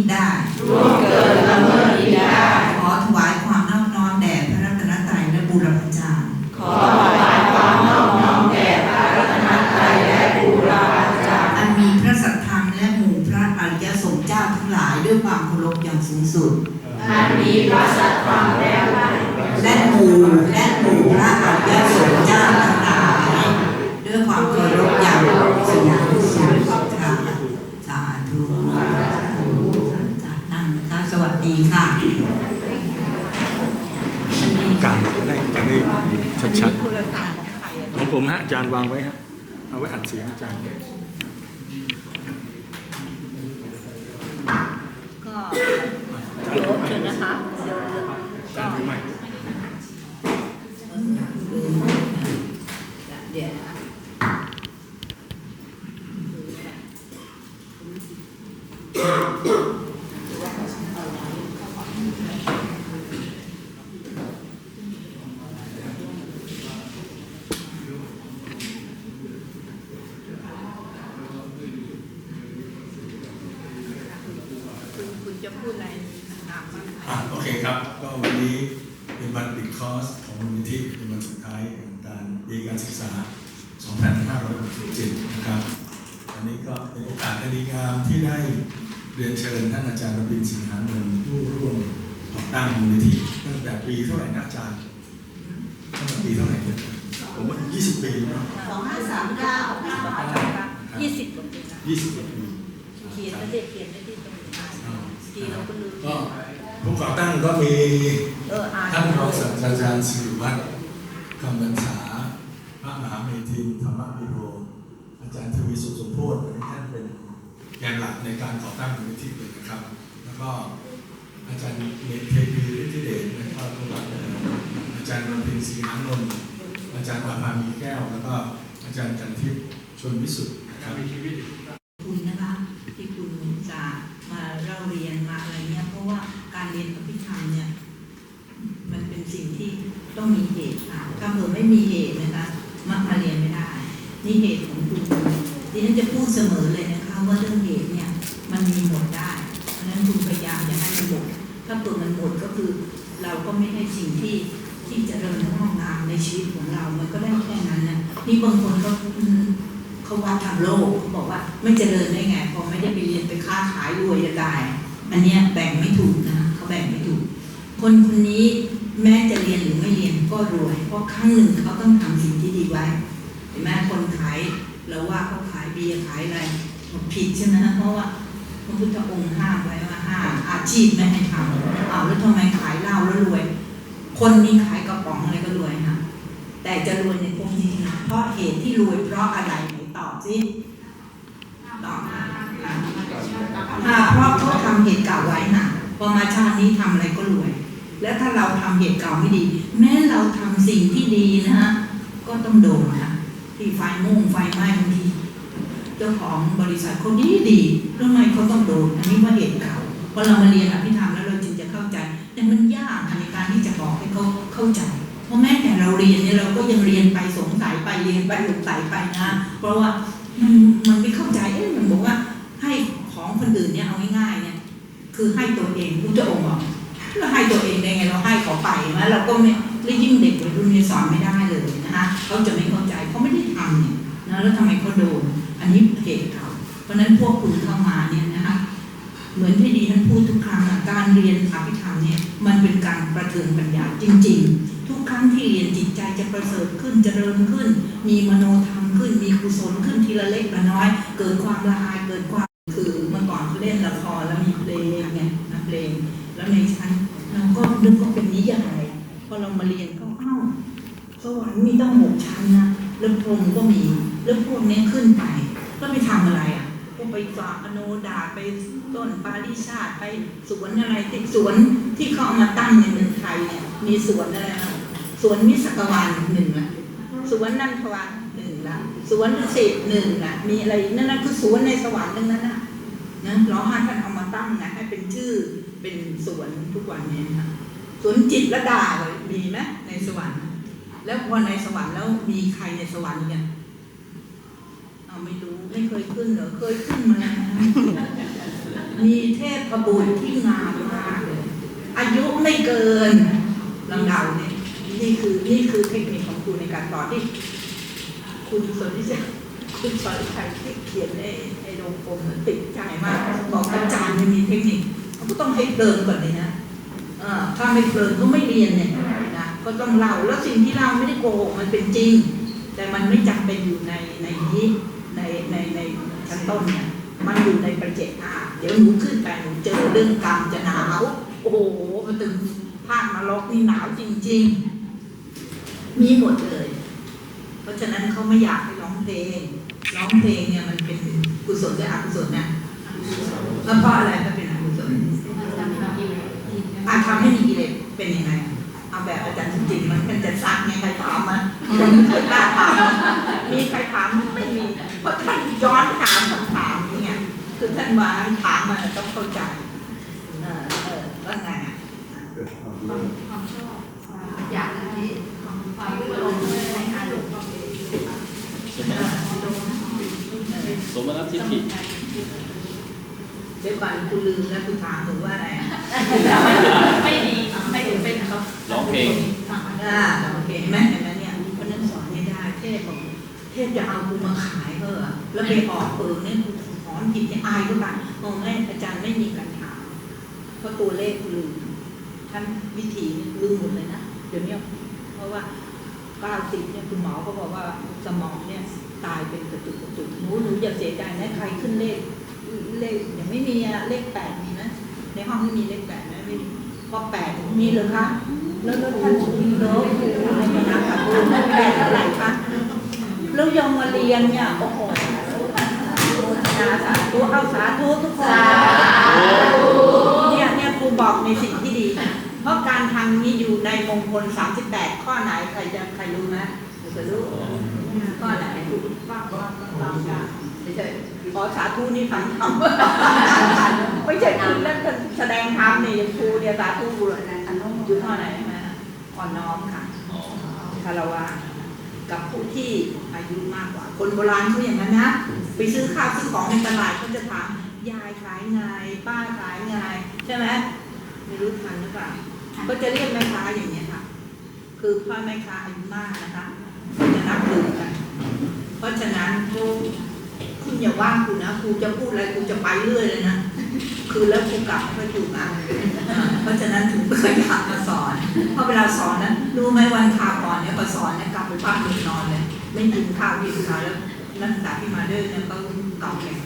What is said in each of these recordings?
มิดมิได้ ร่วงเกินละเมิดมิได้ ขอถวายความนอบน้อมแด่พระรัตนตรัยและบูรพจารย์ ขอถวายความนอบน้อมแด่พระรัตนตรัยและบูรพาจารย์ อันมีพระสัทธรรมและหมู่พระอริยสงฆ์เจ้าทั้งหลายด้วยความเคารพอย่างสูงสุด อันมีพระสัทธรรมและพระ และหมู่และหมู่พระอริยสงฆ์เจ้าทั้งหลายด้วยความเคารพอย่างสูงสุดค่ะสาธุนั่งนะคะสวัสดี ค่ะการได้จะได้ชัดๆของผมฮะอาจารย์วางไว้ฮะเอาไว้อัดเสียงอาจารย์ ก็เดี๋ยวเชิญนะคะเดี๋ยวเดี๋ยว อาจารย์ถือใหม่ เดี๋ยวนะ คุณคุณจะพูดอะไรตามบ้าง อะโอเคครับ ก็วันนี้เป็นวันปิดคอร์สของมูลนิธิเป็นวันสุดท้ายของการ ปีการศึกษา 2567 นะครับ อันนี้ก็เป็นโอกาสอันดีงามที่ได้เรียนเชิญท่านอาจารย์รบินสิงหานนท์ผู้ร่วมก่อตั้งมูลนิธิตั้งแต่ปีเท่าไหร่นะอาจารย์ตั้งแต่ปีเท่าไหร่เนี่ยผมว่า20 ปีเนาะสองห้าสามเก้ายี่สิบกว่าปีนะ20กว่าปีเขียนไม่ได้เขียนไม่ได้ตรงนี้ทีเราก็ลืมก็ผู้ก่อตั้งก็มีเอออ่านท่านรองศาสตราจารย์สิริวัฒน์คำบรรษาพระ มหาเมธีธรรมปิโรอาจารย์ทวีสุขสมโพธิท่านเป็นแกนหลักในการก่อตั้งมูลนิธิเลยนะครับ แล้วก็อาจารย์เมธเทพีฤทธิเดชนะครับผู้หลักอาจารย์รพินศรีหานนท์อาจารย์อาภามีแก้ว แล้วก็อาจารย์จันทิพย์ชนวิสุทธิ์นะครับคุณนะคะที่คุณจะมาเล่าเรียนมาอะไรเนี่ยเพราะว่าการเรียนอภิธรรมเนี่ยมันเป็นสิ่งที่ต้องมีเหตุค่ะถ้าเผื่อไม่มีเหตุนะคะ มักมาเรียนไม่ได้ นี่เหตุของคุณดิฉันจะพูดเสมอเลยนะคะว่าเรื่องเหตุเนี่ยมันมีหมดได้ เพราะฉะนั้นคุณพยายามจะให้มันหมด ถ้าเปิดมันหมดก็คือ เราก็ไม่ให้สิ่งที่ที่จะเริญงอกงามในชีวิตของเรา มันก็ได้แค่นั้นนะนี่บางคนก็เขาวัดทางโลกเขาบอกว่าไม่เจริญได้ไงพอไม่ได้ไปเรียนไปค้าขายรวยจะได้อันเนี้ยแบ่งไม่ถูกนะเขาแบ่งไม่ถูก คนคนนี้ แม้จะเรียนหรือไม่เรียนก็รวย เพราะครั้งหนึ่งเขาต้องทำสิ่งที่ดีไว้เห็นไหมคนขายเราว่าเขาขายเบียร์ขายอะไรผิดใช่ไหมเพราะว่าพระพุทธองค์ห้ามไว้ว่าห้ามอาชีพไม่ให้ทำอ้าวแล้วทำไมขายเหล้าแล้วรวย คนนี้ขายกระป๋องอะไรก็รวยนะแต่จะรวยในพวกนี้นะเพราะเหตุที่รวยเพราะอะไรไหนตอบสิตอบมาอ่าเพราะเขาทำเหตุเก่าไว้นะพอมาชาตินี้ทำอะไรก็รวย แล้วถ้าเราทำเหตุเก่าไม่ดี แม้เราทำสิ่งที่ดีนะฮะก็ต้องโดนนะที่ไฟมุ่งไฟไหม้บางทีเจ้าของบริษัทเขาดีดีทำไมเขาต้องโดนอันนี้ว่าเหตุเก่าพอเรามาเรียนอภิธรรมแล้วเราจึงจะเข้าใจ แต่มันยากในการที่จะบอกให้เขาเข้าใจ เพราะแม้แต่เราเรียนเนี่ยเราก็ยังเรียนไปสงสัยไปเรียนไปสงสัยไปนะ เพราะว่ามันมันไม่เข้าใจเอ๊ะมันบอกว่าให้ของคนอื่นเนี่ยเอาง่ายๆเนี่ยคือให้ตัวเองพุทธองค์บอก เราให้ตัวเองได้ไงเราให้เขาไปนะเราก็ไม่แล้วยิ่งเด็กวัยรุ่นนี่สอนไม่ได้เลยนะคะเขาจะไม่เข้าใจเขาไม่ได้ทำเนี่ยนะแล้วทำไมเขาโดน อันนี้เหตุเขาเพราะนั้นพวกคุณเข้ามาเนี่ยนะคะเหมือนที่ดีท่านพูดทุกครั้งการเรียนอภิธรรมเนี่ยมันเป็นการประเทืองปัญญาจริง ๆ ทุกครั้งที่เรียนจิตใจจะประเสริฐขึ้นจเจริญขึ้น มีมโนธรรมขึ้น มีกุศลขึ้นทีละเล็กละน้อย เกิดความละอาย สวรรค์มีตั้งหกชั้นนะแล้วพรมก็มีแล้วพวกเนี้ยขึ้นไป ก็ไปทำอะไรอะก็ไปฝากอโนดาไปต้นปาริชาติไปสวนอะไรที่สวนที่เขาเอามาตั้งในเมืองไทยเนี่ยมีสวนอะไรบ้างสวนมิสกวันหนึ่งละสวนนันทวันหนึ่งละสวนดุสิตหนึ่งน่ะมีอะไรนั่นนั่นคือสวนในสวรรค์ทั้งนั้นน่ะนะร้องห้ท่านเอามาตั้งนะให้เป็นชื่อเป็นสวนทุกวันนี้นะสวนจิตระดาเลยมีไหมในสวรรค์ แล้วพอในสวรรค์แล้วมีใครในสวรรค์กันเอาไม่รู้ไม่เคยขึ้นเหรอเคยขึ้นมาแล้วมีเทพบุตรที่งามมากเลยอายุไม่เกินลำเดาเนี่ยนี่คือนี่คือเทคนิคของครูในการสอนที่คุณสนที่จะคุณสอนใครที่เขียนในในโรงกลมติดใจมาก บอกอาจารย์มันมีเทคนิคเขาก็ต้องให้เพลินก่อนเลยนะเออถ้าไม่เพลินก็ไม่เรียนเนี่ย ก็ต้องเล่าแล้วสิ่งที่เล่าไม่ได้โกหกมันเป็นจริง แต่มันไม่จำเป็นอยู่ในในนี้ในในในชั้นต้นเนี่ยมันอยู่ในประเจกอาเดี๋ยวหนูขึ้นไปหนูเจอเรื่องกรรมจะหนาวโอ้โหมาถึงภาคนรกนี่หนาวจริง ๆ มีหมดเลย เพราะฉะนั้นเขาไม่อยากให้ร้องเพลงร้องเพลงเนี่ยมันเป็นกุศลหรืออกุศลเนะแล้วเพราะอะไรก็เป็นอกุศลอาทำให้มีกิเลสเป็นยังไง เอาแบบอาจารย์จริงๆมันมันจะซักไงใครถามมันไม่เคยกล้าถามมีใครถามไม่มี เพราะท่านย้อนถามคำถามนี่ไงคือท่านว่าถามมันต้องเข้าใจเออเออว่าไงอะความชอบอยากให้ความรู้ลงในอารมณ์สมนัตทิฏฐิเดี๋ยวก่อนคุณลืมแล้วคุณถามถึงว่าอะไรอะ ไม่ดีไม่ถึงเป็น เขาร้องเพลงอ่าโอเคเห็นไหมเห็นไหมเนี่ยเพราะฉะนั้นสอนไม่ได้ เทพบอกเทพจะเอากูมาขายเออแล้วไปออกเปิงเนี่ยกูสอนผิดเนี่ยอายก็ตายมองแม่อาจารย์ไม่มีการถามเพราะตัวเลขลืมท่านวิธีลืมหมดเลยนะเดี๋ยวเนี้ยเพราะว่าเก้าสิบเนี่ยคุณหมอเขาบอกว่าสมองเนี่ยตายเป็นกระจุกกระจุกหนูหนูอย่าเสียใจนะใครขึ้นเลขเลขยังไม่มีอะเลขแปดมีไหมในห้องไม่มีเลขแปดไหมไม่มีพอแปดมีเหรือคะ แล้วแล้วท่านมีเลิฟในคณะค่ะคุณแปดเท่าไหร่คะแล้วยองมาเรียนเนี่ยโอ้โหนาสาธุเอาสาธุทุกคนเนี่ยเนี่ยครูบอกในสิ่งที่ดี เพราะการทำนี้อยู่ในมงคล 38 ข้อไหนใครจะใครรู้ไหมเดี๋ยวจะรู้ข้อไหนฟังฟังฟังฟังไม่ใช่ขอสาธุนี่ฟังคำไม่ใช่คุณเล่นแสดงธรรมเนี่ยครูเนี่ยสาธุบุรณะอันน้องอยู่ข้อไหน อ่อนน้อมค่ะอ๋อคารวะกับผู้ที่อายุมากกว่า คนโบราณเขาอย่างนั้นนะ ไปซื้อข้าวซื้อของในตลาดเขาจะถามยายขายไงป้าขายไงใช่ไหมไม่รู้ทันหรือเปล่าก็จะเรียกแม่ค้าอย่างนี้ยค่ะ คือพ่อแม่ค้าอายุมากนะคะจะนับถือกันเพราะฉะนั้นคุณอย่าว่าครูนะครูจะพูดอะไรครูจะไปเรื่อยเลยนะคือแล้วครูกลับไม่ค่อยถูกอะอ่า เพราะฉะนั้นถึงไม่ค่อยอยากมาสอนเพราะเวลาสอนนะรู้ไหมวันคาก่อนเนี่ยพอสอนเนี่ยกลับไปบ้านมึงนอนเลยไม่กินข้าวกินข้าวแล้วนักศึกษาที่มาเด้วยเนี่ยเขาตอบเลย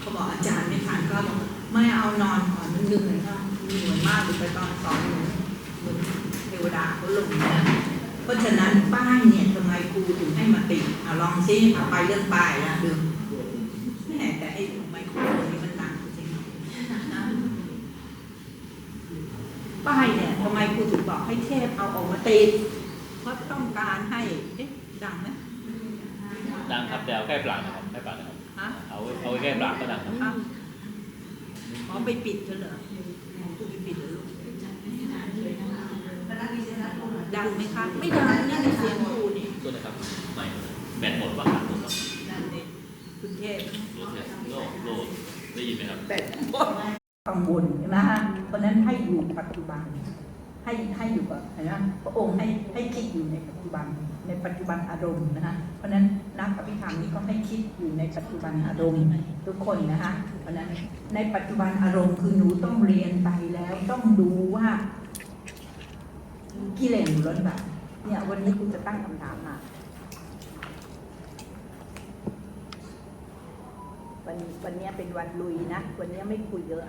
เขาบอกอาจารย์ไม่ทานข้าวบอกไม่เอานอนก่อนมันเหนื่อยค่ะเหนื่อยมากเลยไปตอนสอนเหมือนเหมือนเทวดาเขาลงนะเพราะฉะนั้นป้ายเนี่ยทำไมครูถึงให้มาติดเอาลองซิเอาไปเรื่องป้ายนะดูแม่แต่ไอ้ทำไมครูโฟนนี่มันหนักจริงๆนะ ป้ายเนี่ยทำไมครูถึงบอกให้เทพเอาออกมาติดเพราะต้องการให้ เอ๊ะดังไหมดังครับแต่เอาแค่ปลากนะครับแค่ปลากนะครับฮะเอาเอาไว้แค่ปลากก็ดังครับอ้าวอ๋อไปปิดเธอเหรอครูไปปิดเหรอลูกดังไหมคะ ไม่ดังนี่ในเสียงครูนี่ตัวนะครับไม่แบตหมดว่าขาดหมดครับดังนี่คุณเทพโลดเนี่ยโลดโลดได้ยินไหมครับแต่กังวลใช่ไหมฮะเพ ราะนั้นให้อยู่ปัจจุบัน ให้ให้อยู่กับนไหมพระองค์ให้ให้คิดอยู่ในปัจจุบัน ในปัจจุบันอารมณ์นะคะเพราะนั้นนักอภิธรรมนี่ก็ให้คิดอยู่ในปัจจุบันอารมณ์ทุกคนนะคะเพราะฉะนั้นในปัจจุบันอารมณ์คือหนูต้องเรียนไปแล้วต้องดูว่ากิเลสหนูล้นแบบเนี่ยวันนี้คุณจะตั้งคำถามมาวันวันนี้เป็นวันลุยนะ วันนี้ไม่คุยเยอะ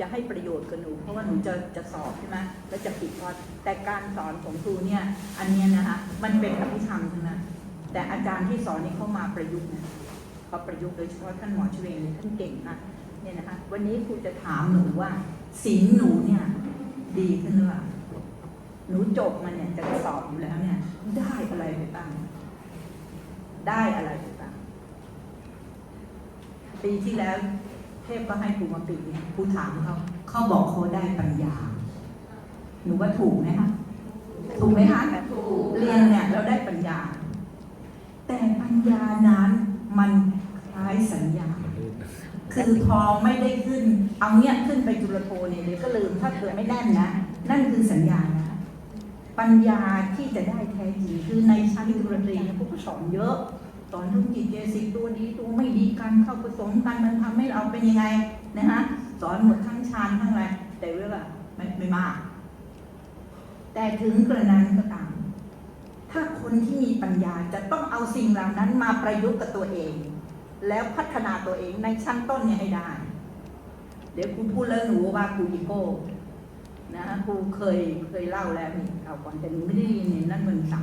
จะให้ประโยชน์กับหนูเพราะว่าหนูจะจะสอบใช่ไหมแล้วจะปิดคอร์สแต่การสอนของครูเนี่ยอันเนี้ยนะคะมันเป็นอภิธรรมทั้งนั้นแต่อาจารย์ที่สอนนี่เข้ามาประยุกต์นะเขาประยุกต์โดยเฉพาะท่านหมอชเวงท่านเก่งมากเนี่ยนะคะวันนี้ครูจะถามหนูว่าศีลหนูเนี่ยดีขึ้นหรือเปล่าหนูจบมาเนี่ยจะสอบอยู่แล้วเนี่ย ได้อะไรไปบ้างได้อะไรไปบ้างปีที่แล้ว เทพก็ให้ครูมาปีเนี่ยครูถามเขาเขาบอกเขาได้ปัญญา หนูว่าถูกไหมคะถูกไหมคะถูกเรียนเนี่ยเราได้ปัญญา แต่ปัญญานั้นมันคล้ายสัญญา คือพอไม่ได้ขึ้น เอาเนี่ยขึ้นไปจุลโทเนี่ยเดี๋ยวก็ลืมถ้าเกิดไม่แน่นนะ นั่นคือสัญญานะปัญญาที่จะได้แท้จริงคือในชั้นจุลตรีเนี่ยพวกเขาสอนเยอะ สอนทุกจิตเจสิกตัวดีตัวไม่ดีการเข้าผสมกันมันทำให้เราเป็นยังไงนะฮะสอนหมดทั้งฌานทั้งอะไรแต่เรื่องอะไม่ไม่มาก แต่ถึงกระนั้นก็ตามถ้าคนที่มีปัญญาจะต้องเอาสิ่งเหล่านั้นมาประยุกต์กับตัวเอง แล้วพัฒนาตัวเองในชั้นต้นเนี่ยให้ได้ เดี๋ยวครูพูดแล้วหนูว่าครูอีโก้นะครูเคยเคยเล่าแล้วนี่เอาก่อนแต่หนูไม่ได้เรียนนี่นั่นมันเสา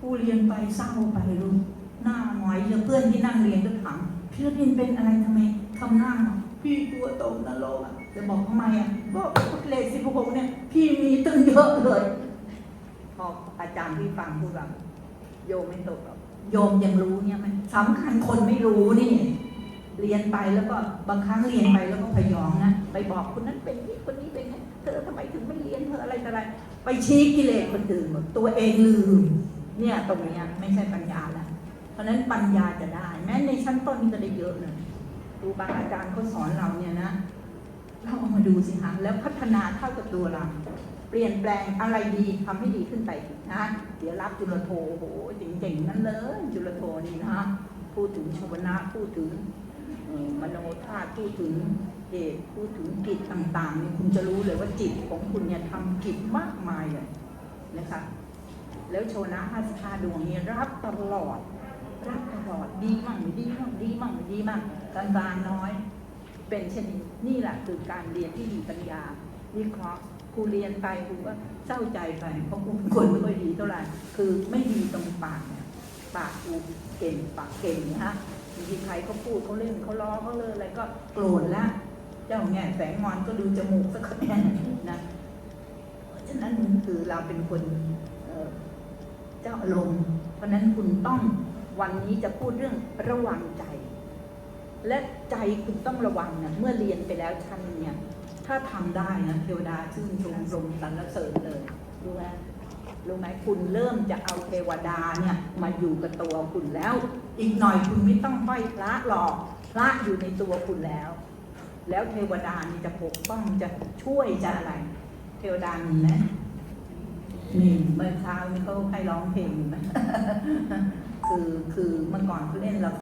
ครูเรียนไปเศร้าไปลูก หน้าหงอยเพื่อนที่นั่งเรียนก็ถามพี่เรียนเป็นอะไรทำไมทำหน้าหงอยพี่กลัวตกนรกอะจะบอกทำไมอะก็เลขสิบหกเนี่ย พี่มีตั้งเยอะเลยพออาจารย์ที่ฟังพูดแบบโยมไม่ตกหรอกโยมยังรู้เนี่ยมันสำคัญคนไม่รู้นี่ เรียนไปแล้วก็บางครั้งเรียนไปแล้วก็พยองนะไปบอกคนนั้นเป็นนี่คนนี้เป็นไงเธอทำไมถึงไม่เรียนเธออะไรต่ออะไร ไปชี้กิเลสคนอื่นหมดตัวเองลืม เนี่ยตรงเนี้ยไม่ใช่ปัญญาแล้ว เพราะนั้นปัญญาจะได้ แม้ในชั้นต้นนี่ก็ได้เยอะเลยครูบาอาจารย์เขาสอนเราเนี่ยนะเราเอามาดูสิคะแล้วพัฒนาเท่ากับตัวเรา เปลี่ยนแปลงอะไรดีทำให้ดีขึ้นไปนะเดี๋ยวรับจุลโทโอ้โหเจ๋งๆนั่นเลยจุลโทนี่นะพูดถึงชวนะพูดถึงมโนธาตุพูดถึงเหตุพูดถึงกิจต่างๆเนี่ยคุณจะรู้เลยว่าจิตของคุณเนี่ยทำกิจมากมายเลยนะคะแล้วโชนะ55ดวงนี้รับตลอด รับตลอดดีมั่งไม่ดีมั่งดีมั่งไม่ดีมั่งกลางๆน้อย เป็นเช่นนี้นี่แหละคือการเรียนที่มีปัญญาวิเคราะห์ครูเรียนไปครูก็เศร้าใจไปเพราะครูคนไม่ค่อยดีเท่าไหร่คือไม่ดีตรงปากเนี่ยปากครูเก่งปากเก่งนะฮะบางทีใครเขาพูดเขาเล่นเขาล้อเขาเลยอะไรก็โกรธละเจ้าแง่แสงงอนก็ดูจมูกสักแน่นะเพราะฉะนั้นคือเราเป็นคนเจ้าอารมณ์เพราะนั้นคุณต้อง วันนี้จะพูดเรื่องระวังใจ และใจคุณต้องระวังนะเมื่อเรียนไปแล้วชั้นเนี่ย ถ้าทำได้นะเทวดาชื่นชมชมสรรเสริญเลยรู้ไหมรู้ไหมคุณเริ่มจะเอาเทวดาเนี่ยมาอยู่กับตัวคุณแล้ว อีกหน่อยคุณไม่ต้องห้อยพระหรอกพระอยู่ในตัวคุณแล้ว แล้วเทวดานี่จะปกป้องจะช่วยจะอะไร เทวดามีไหมนี่เมื่อเช้านี้เขาให้ร้องเพลง คือคือเมื่อก่อนเขาเล่นละ